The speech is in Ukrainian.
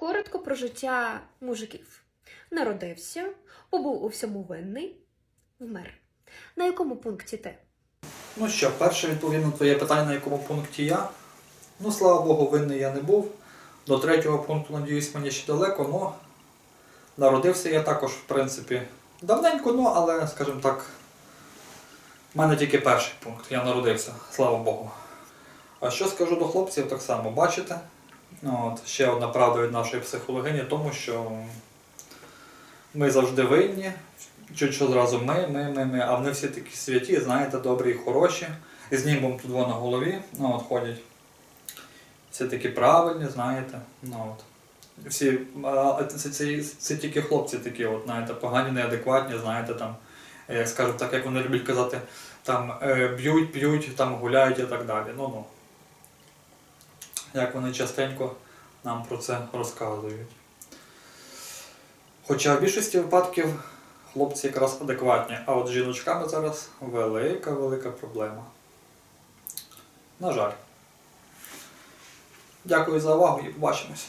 Коротко про життя мужиків. Народився, побув у всьому винний, вмер. На якому пункті ти? Ну що, перше відповім на твоє питання, на якому пункті я. Ну, слава Богу, винний я не був. До третього пункту, надіюсь, мені ще далеко, але народився я також, в принципі, давненько, ну, але, скажімо так, в мене тільки перший пункт. Я народився, слава Богу. А що скажу до хлопців, так само бачите. Ну, От, ще одна правда від нашої психологині, тому що ми завжди винні. Що зразу ми, ми, ми, ми, а вони всі такі святі, знаєте, добрі і хороші. І з німбом тут на голові, ну от ходять. Всі такі правильні, знаєте. Ну, от. Всі, це, це, це тільки хлопці такі, от, знаєте, погані, неадекватні, знаєте, там, як скажу, так як вони люблять казати, там е, б'ють, п'ють, там гуляють і так далі. Ну, ну. Як вони частенько нам про це розказують. Хоча в більшості випадків хлопці якраз адекватні, а от з жіночками зараз велика-велика проблема. На жаль. Дякую за увагу і побачимось.